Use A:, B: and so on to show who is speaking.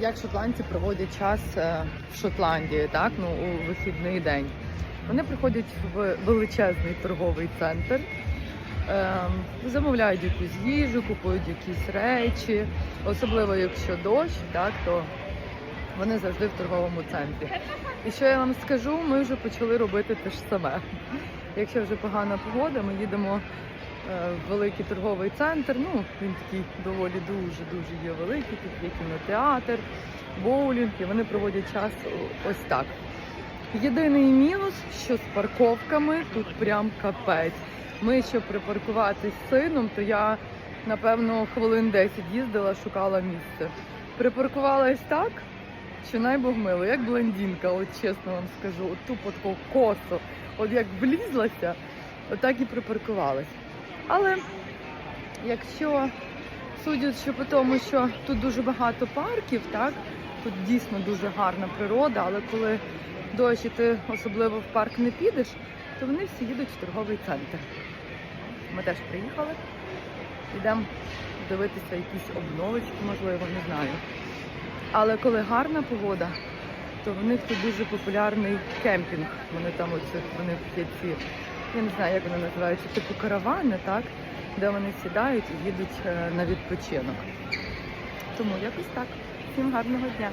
A: як шотландці проводять час е, в Шотландії, так ну у вихідний день. Вони приходять в величезний торговий центр, ем, замовляють якусь їжу, купують якісь речі, особливо якщо дощ, так то вони завжди в торговому центрі. І що я вам скажу, ми вже почали робити те ж саме. Якщо вже погана погода, ми їдемо великий торговий центр. Ну, він такий доволі дуже дуже є великий. Тут є кінотеатр, боулінг, і вони проводять час ось так. Єдиний мінус, що з парковками тут прям капець. Ми, щоб припаркуватись з сином, то я напевно хвилин 10 їздила, шукала місце. Припаркувалась так, що най Бог мило, як блондинка, от чесно вам скажу, от тупо таку косо, от як влізлася, отак і припаркувалась. Але якщо судячи по тому, що тут дуже багато парків, так, тут дійсно дуже гарна природа, але коли дощ і ти особливо в парк не підеш, то вони всі їдуть в торговий центр. Ми теж приїхали, йдемо дивитися якісь обновочки, можливо, не знаю. Але коли гарна погода, то в них тут дуже популярний кемпінг. Вони там оце, вони ці, я не знаю, як вони називаються, типу каравани, так? Де вони сідають і їдуть е, на відпочинок. Тому якось так. Всім гарного дня.